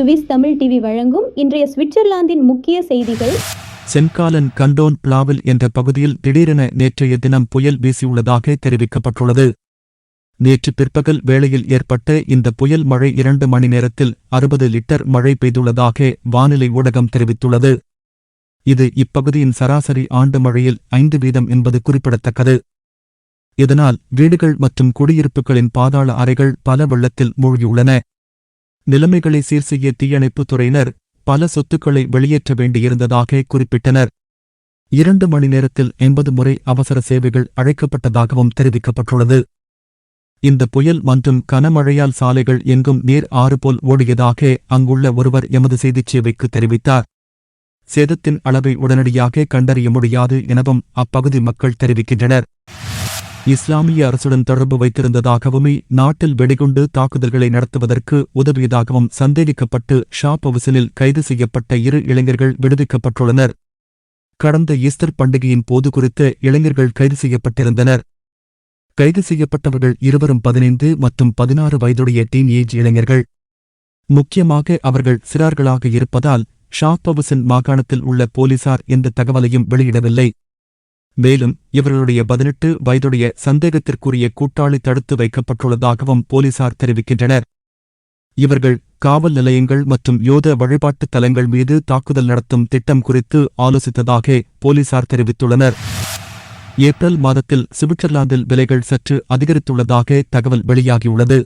Swiss Tamil TV வழங்கும் இன்றைய சுவிட்சர்லாந்தின் முக்கிய செய்திகள். சென்காலன் கண்டோன் பிளாவில் என்ற பகுதியில் திடீரென நேற்றைய தினம் புயல் வீசியுள்ளதாக தெரிவிக்கப்பட்டுள்ளது. நேற்று பிற்பகல் வேளையில் ஏற்பட்ட இந்த புயல் மழை இரண்டு மணி நேரத்தில் அறுபது லிட்டர் மழை பெய்துள்ளதாக வானிலை ஊடகம் தெரிவித்துள்ளது. இது இப்பகுதியின் சராசரி ஆண்டு மழையில் ஐந்து வீதம் என்பது குறிப்பிடத்தக்கது. இதனால் வீடுகள் மற்றும் குடியிருப்புகளின் பாதாள அறைகள் பல வெள்ளத்தில் மூழ்கியுள்ளன. நிலைமைகளை சீர்செய்ய தீயணைப்புத் துறையினர் பல சொத்துக்களை வெளியேற்ற வேண்டியிருந்ததாக குறிப்பிட்டனர். இரண்டு மணி நேரத்தில் எண்பது முறை அவசர சேவைகள் அழைக்கப்பட்டதாகவும் தெரிவிக்கப்பட்டுள்ளது. இந்த புயல் மற்றும் கனமழையால் சாலைகள் எங்கும் நீர் ஆறு போல் ஓடியதாக அங்குள்ள ஒருவர் எமது செய்திச் சேவைக்கு தெரிவித்தார். சேதத்தின் அளவை உடனடியாக கண்டறிய முடியாது எனவும் அப்பகுதி மக்கள் தெரிவிக்கின்றனர். இஸ்லாமிய அரசுடன் தொடர்பு வைத்திருந்ததாகவுமே நாட்டில் வெடிகுண்டு தாக்குதல்களை நடத்துவதற்கு உதவியதாகவும் சந்தேகிக்கப்பட்டு ஷாப் ஹவுசனில் கைது செய்யப்பட்ட இரு இளைஞர்கள் விடுவிக்கப்பட்டுள்ளனர். கடந்த ஈஸ்டர் பண்டிகையின் போது குறித்த இளைஞர்கள் கைது செய்யப்பட்டிருந்தனர். கைது செய்யப்பட்டவர்கள் இருவரும் பதினைந்து மற்றும் பதினாறு வயதுடைய டீன் ஏஜ் இளைஞர்கள். முக்கியமாக அவர்கள் சிறார்களாக இருப்பதால் ஷாப் ஹவுசன் மாகாணத்தில் உள்ள போலீசார் எந்த தகவலையும் வெளியிடவில்லை. மேலும் இவர்களுடைய பதினெட்டு வயதுடைய சந்தேகத்திற்குரிய கூட்டாளி தடுத்து வைக்கப்பட்டுள்ளதாகவும் போலீசார் தெரிவிக்கின்றனர். இவர்கள் காவல் நிலையங்கள் மற்றும் யோத வழிபாட்டுத் தலங்கள் மீது தாக்குதல் நடத்தும் திட்டம் குறித்து ஆலோசித்ததாக போலீசார் தெரிவித்துள்ளனர். ஏப்ரல் மாதத்தில் சுவிட்சர்லாந்தில் விலைகள் சற்று அதிகரித்துள்ளதாக தகவல் வெளியாகியுள்ளது.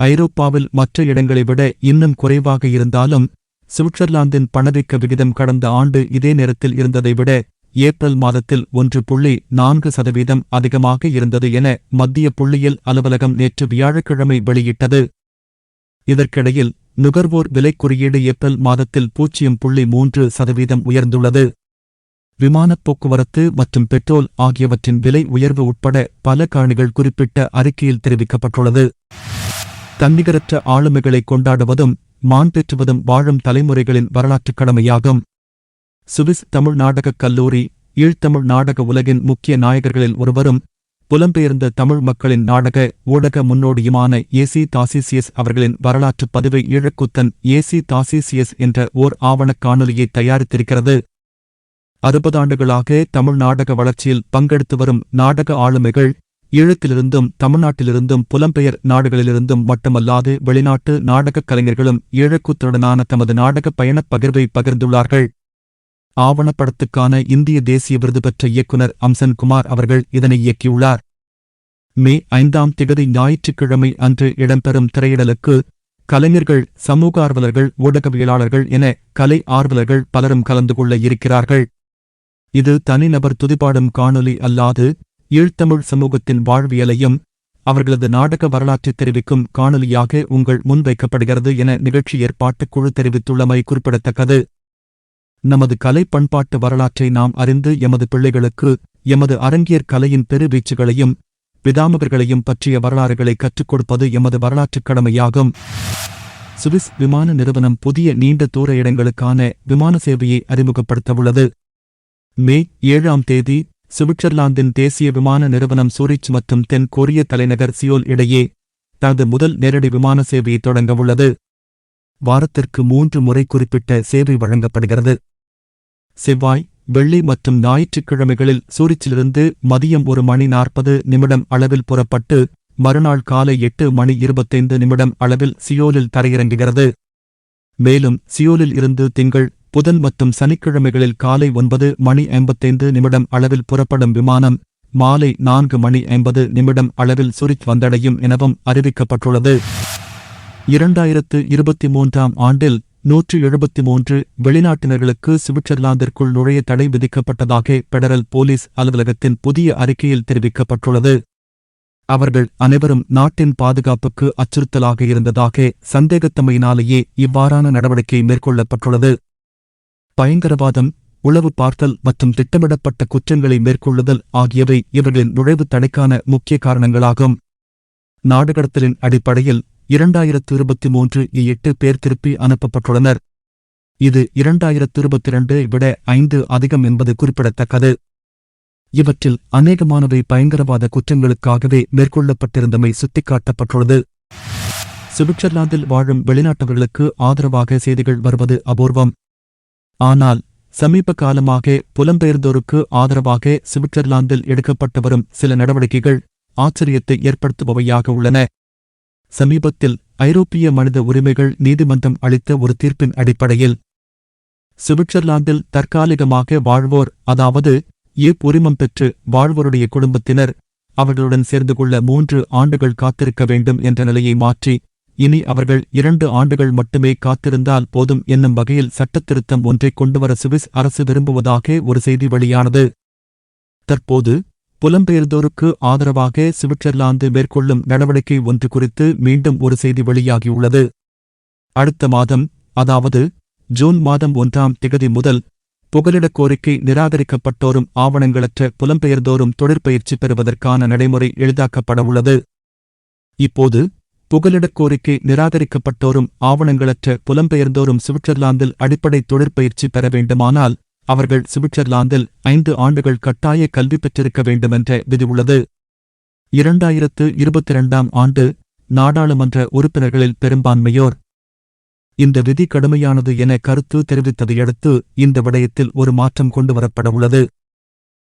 ஐரோப்பாவில் மற்ற இடங்களை விட இன்னும் குறைவாக இருந்தாலும் சுவிட்சர்லாந்தின் பணவீக்க விகிதம் கடந்த ஆண்டு இதே நேரத்தில் இருந்ததை விட ஏப்ரல் மாதத்தில் ஒன்று புள்ளி நான்கு சதவீதம் அதிகமாக இருந்தது என மத்திய புள்ளியியல் அலுவலகம் நேற்று வியாழக்கிழமை வெளியிட்டது. இதற்கிடையில் நுகர்வோர் விலை குறியீடு ஏப்ரல் மாதத்தில் பூஜ்ஜியம் புள்ளி மூன்று சதவீதம் உயர்ந்துள்ளது. விமானப் போக்குவரத்து மற்றும் பெட்ரோல் ஆகியவற்றின் விலை உயர்வு உட்பட பல காரணிகள் குறிப்பிட்ட அறிக்கையில் தெரிவிக்கப்பட்டுள்ளது. தன்னிகரற்ற ஆளுமைகளை கொண்டாடுவதும் மான் பெற்றுவதும் வாழும் தலைமுறைகளின் வரலாற்றுக் கடமையாகும். சுவிஸ் தமிழ் நாடகக் கல்லூரி ஈழ்த்தமிழ் நாடக உலகின் முக்கிய நாயகர்களில் ஒருவரும் புலம்பெயர்ந்த தமிழ் மக்களின் நாடக ஊடக முன்னோடியுமான ஏசி தாசிசியஸ் அவர்களின் வரலாற்றுப் பதிவை ஈழக்குத்தன் ஏசி தாசிசியஸ் என்ற ஓர் ஆவணக் காணொலியை தயாரித்திருக்கிறது. அறுபதாண்டுகளாக தமிழ் நாடக வளர்ச்சியில் பங்கெடுத்து வரும் நாடக ஆளுமைகள் ஈழத்திலிருந்தும் தமிழ்நாட்டிலிருந்தும் புலம்பெயர் நாடுகளிலிருந்தும் மட்டுமல்லாது வெளிநாட்டு நாடகக் கலைஞர்களும் ஈழக்கூத்துடனான தமது நாடக பயணப் பகிர்வை பகிர்ந்துள்ளார்கள். ஆவணப்படத்துக்கான இந்திய தேசிய விருது பெற்ற இயக்குனர் அம்சன் குமார் அவர்கள் இதனை இயக்கியுள்ளார். மே ஐந்தாம் திகதி ஞாயிற்றுக்கிழமை அன்று இடம்பெறும் திரையிடலுக்கு கலைஞர்கள் சமூக ஆர்வலர்கள் ஊடகவியலாளர்கள் என கலை ஆர்வலர்கள் பலரும் கலந்து கொள்ள இருக்கிறார்கள். இது தனிநபர் துதிபாடும் காணொலி அல்லாது ஈழ்த்தமிழ் சமூகத்தின் வாழ்வியலையும் அவர்களது நாடக வரலாற்றை தெரிவிக்கும் காணொலியாக உங்கள் முன்வைக்கப்படுகிறது என நிகழ்ச்சி ஏற்பாட்டுக் குழு தெரிவித்துள்ளமை குறிப்பிடத்தக்கது. நமது கலை பண்பாட்டு வரலாற்றை நாம் அறிந்து எமது பிள்ளைகளுக்கு எமது அரங்கியர் கலையின் பெருவீச்சுகளையும் பிதாமகர்களையும் பற்றிய வரலாறுகளை கற்றுக் கொடுப்பது எமது வரலாற்றுக் கடமையாகும். சுவிஸ் விமான நிறுவனம் புதிய நீண்ட தூர இடங்களுக்கான விமான சேவையை அறிமுகப்படுத்தவுள்ளது. மே ஏழாம் தேதி சுவிட்சர்லாந்தின் தேசிய விமான நிறுவனம் சூரிச் மற்றும் தென் கொரிய தலைநகர் சியோல் இடையே தனது முதல் நேரடி விமான சேவையை தொடங்கவுள்ளது. வாரத்திற்கு மூன்று முறை குறிப்பிட்ட சேவை வழங்கப்படுகிறது. செவ்வாய் வெள்ளி மற்றும் ஞாயிற்றுக்கிழமைகளில் சூரிச்சிலிருந்து மதியம் ஒரு மணி நாற்பது நிமிடம் அளவில் புறப்பட்டு மறுநாள் காலை எட்டு மணி இருபத்தைந்து நிமிடம் அளவில் சியோலில் தரையிறங்குகிறது. மேலும் சியோலில் இருந்து திங்கள் புதன் மற்றும் சனிக்கிழமைகளில் காலை ஒன்பது மணி ஐம்பத்தைந்து நிமிடம் அளவில் புறப்படும் விமானம் மாலை நான்கு மணி ஐம்பது நிமிடம் அளவில் சுரிச் வந்தடையும் எனவும் அறிவிக்கப்பட்டுள்ளது. இரண்டாயிரத்து இருபத்தி மூன்றாம் ஆண்டில் நூற்று எழுபத்தி மூன்று வெளிநாட்டினர்களுக்கு சுவிட்சர்லாந்திற்குள் நுழைய தடை விதிக்கப்பட்டதாக பெடரல் போலீஸ் அலுவலகத்தின் புதிய அறிக்கையில் தெரிவிக்கப்பட்டுள்ளது. அவர்கள் அனைவரும் நாட்டின் பாதுகாப்புக்கு அச்சுறுத்தலாக இருந்ததாக சந்தேகத்தமையினாலேயே இவ்வாறான நடவடிக்கை மேற்கொள்ளப்பட்டுள்ளது. பயங்கரவாதம் உளவு பார்த்தல் மற்றும் திட்டமிடப்பட்ட குற்றங்களை மேற்கொள்ளுதல் ஆகியவை இவர்களின் நுழைவு தடைக்கான முக்கிய காரணங்களாகும். நாடுகடத்தலின் அடிப்படையில் இரண்டாயிரத்து இருபத்தி மூன்று எட்டு பேர் திருப்பி அனுப்பப்பட்டுள்ளனர். இது இரண்டாயிரத்து இருபத்தி இரண்டு விட ஐந்து அதிகம் என்பது குறிப்பிடத்தக்கது. இவற்றில் அநேகமானவை பயங்கரவாத குற்றங்களுக்காகவே மேற்கொள்ளப்பட்டிருந்தமை சுட்டிக்காட்டப்பட்டுள்ளது. சுவிட்சர்லாந்தில் வாழும் வெளிநாட்டவர்களுக்கு ஆதரவாக செய்திகள் வருவது அபூர்வம். ஆனால் சமீப காலமாக புலம்பெயர்ந்தோருக்கு ஆதரவாக சுவிட்சர்லாந்தில் எடுக்கப்பட்டு வரும் சில நடவடிக்கைகள் ஆச்சரியத்தை ஏற்படுத்துபவையாக உள்ளன. சமீபத்தில் ஐரோப்பிய மனித உரிமைகள் நீதிமன்றம் அளித்த ஒரு தீர்ப்பின் அடிப்படையில் சுவிட்சர்லாந்தில் தற்காலிகமாக வாழ்வோர் அதாவது ஏப் உரிமம் பெற்று வாழ்வோருடைய குடும்பத்தினர் அவர்களுடன் சேர்ந்து கொள்ள மூன்று ஆண்டுகள் காத்திருக்க வேண்டும் என்ற நிலையை மாற்றி இனி அவர்கள் இரண்டு ஆண்டுகள் மட்டுமே காத்திருந்தால் போதும் என்னும் வகையில் சட்டத்திருத்தம் ஒன்றை கொண்டுவர சுவிஸ் அரசு விரும்புவதாக ஒரு செய்தி வெளியானது. தற்போது புலம்பெயர்ந்தோருக்கு ஆதரவாக சுவிட்சர்லாந்து மேற்கொள்ளும் நடவடிக்கை ஒன்று குறித்து மீண்டும் ஒரு செய்தி வெளியாகியுள்ளது. அடுத்த மாதம் அதாவது ஜூன் மாதம் ஒன்றாம் திகதி முதல் புகலிடக் கோரிக்கை நிராகரிக்கப்பட்டோரும் ஆவணங்களற்ற புலம்பெயர்ந்தோரும் தொழிற்பயிற்சி பெறுவதற்கான நடைமுறை எளிதாக்கப்பட உள்ளது. இப்போது புகலிடக் கோரிக்கை நிராகரிக்கப்பட்டோரும் ஆவணங்களற்ற புலம்பெயர்ந்தோரும் சுவிட்சர்லாந்தில் அடிப்படை தொழிற்பயிற்சி பெற வேண்டுமானால் அவர்கள் சுவிட்சர்லாந்தில் ஐந்து ஆண்டுகள் கட்டாய கல்வி பெற்றிருக்க வேண்டுமென்ற விதி உள்ளது. இரண்டாயிரத்து இருபத்தி இரண்டாம் ஆண்டு நாடாளுமன்ற உறுப்பினர்களில் பெரும்பான்மையோர். இந்த விதி கடுமையானது என கருத்து தெரிவித்ததையடுத்து இந்த விடயத்தில் ஒரு மாற்றம் கொண்டு உள்ளது.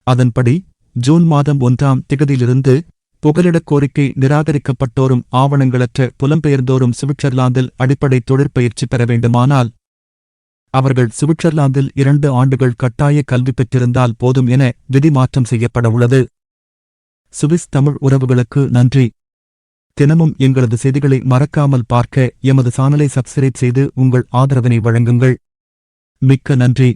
அதன்படி ஜூன் மாதம் ஒன்றாம் திகதியிலிருந்து புகலிடக் கோரிக்கை நிராகரிக்கப்பட்டோரும் ஆவணங்களற்ற புலம்பெயர்ந்தோரும் சுவிட்சர்லாந்தில் அடிப்படை தொழிற்பயிற்சி பெற வேண்டுமானால் அவர்கள் சுவிட்சர்லாந்தில் இரண்டு ஆண்டுகள் கட்டாய கல்வி பெற்றிருந்தால் போதும் என விதி மாற்றம் செய்யப்பட உள்ளது சுவிஸ் தமிழ் உறவுகளுக்கு நன்றி. தினமும் எங்களது செய்திகளை மறக்காமல் பார்க்க எமது சானலை சப்ஸ்கிரைப் செய்து உங்கள் ஆதரவினை வழங்குங்கள். மிக்க நன்றி.